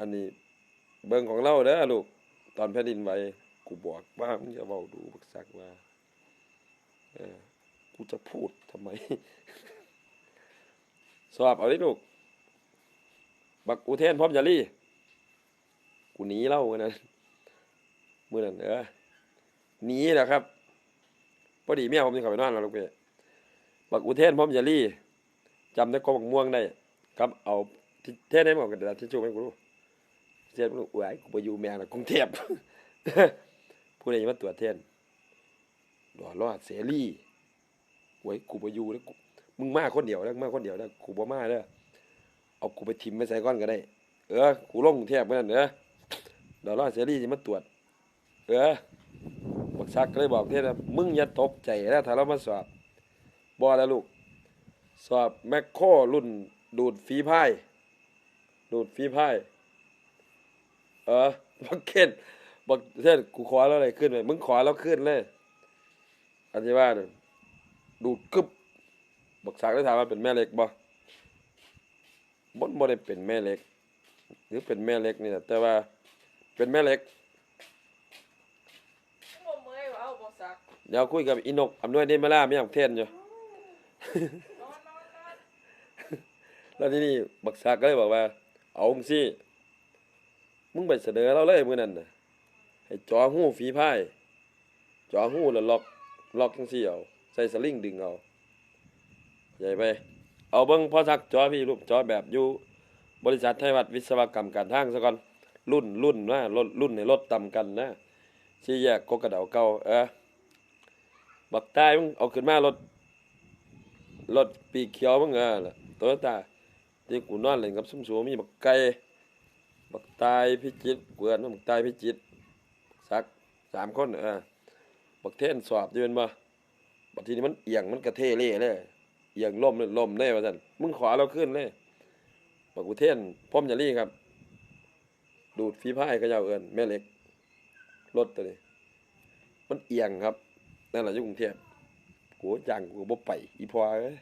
อันนี้ เบิ่งของเราเด้อลูก ตอนแผ่นดินไหวกูบอกว่ามึงอย่าเว้าดูบักซักว่าเออกูจะพูดทำไม สอบเอาดิลูก บักอุเทนพร้อมจะรี่กูหนีเล่ากันนะมื้อนั้นเออหนีแหละครับพอดีเมียผมจะเข้าไปนอนแล้วลูกเป้บักอุเทนพร้อมจะรี่จำได้กองบักม่วงได้ครับเอาที่เทศได้บอกกันเดี๋ยวที่ชูให้กูดู เทศมึงอวยกูไปอยู่แมงนะกรุงเทพผู้ใดมาตรวจเทศดอรอดเสรีไว้กูไปอยู่แล้วมึงมาคนเดียวแล้วมาคนเดียวแล้วกูบ่มาเด้อเอากูไปทิมไปใส่ก้อนก็ได้ เออกูลงกรุงเทพเหมือนกันเด้อดอรอดเสรีสิมาตรวจ เออบักซักก็เลยบอกเทศนะมึงอย่าตกใจนะถ้าเรามาสอบบ่แล้วลูก สอบแมคโครรุ่นดูดฝีพายดูดฝีพาย ออบักเก็ตบักเทศกูขอแล้วอะไรขึ้นเลยมึงขอแล้วขึ้นเลยอันที่ว่าเนี่ยดูดกึบบักสักได้ถามว่าเป็นแม่เล็กบ่บ่บ่ได้เป็นแม่เล็ก หรือเป็นแม่เล็กนี่แหละแต่ว่าเป็นแม่เล็กบ่เมื่อยว่าเอาบ่ซักเดี๋ยวคุยกับอีนกอำนวยเดมาล่าไม่อยากเทนอยู่นอนนอนนอนแล้วที่นี่บักซักก็เลยบอกว่า เอาจังซี่ มึงไปเสนอเราเลยมื้อนั้นน่ะให้จอหู้ฝีพายจอหู้แล้วล็อกล็อกจังซี่เอาใส่สลิงดึงเอาใหญ่ไป เอาเบิ่งพอซักจอพี่รูปจอแบบอยู่บริษัทไทยวัดวิศวกรรมการทางซะก่อนรุ่นรุ่นนะรถรุ่นในรถต่ำกันนะสี่แยกกกระเดาเก่าเออบักใต้มึงเอาขึ้นมารถรถปีกเขียวมึงเออล่ะโตโยต้าที่กูนอนเล่นกับซุ่มสูมีบักไก่ บักตายพิจิตรกูเอิ้นว่าบักตายพิจิตสักสามคนเออบักเทนสอบอยู่แม่นบ่บัดทีนี้มันเอียงมันกระเทเล่เลยเอียงล่มเลยล่มเลยว่าซั่นมึงขอเราขึ้นเลยบักอุเทนพร้อมจะรีครับ ดูดฝีพายเขาเจาเอินแม่เล็กรถตัวนี้มันเอียงครับนั่นแหละยู่กรุงเทพกูจังกูบ่ไปอีพอเอ้ย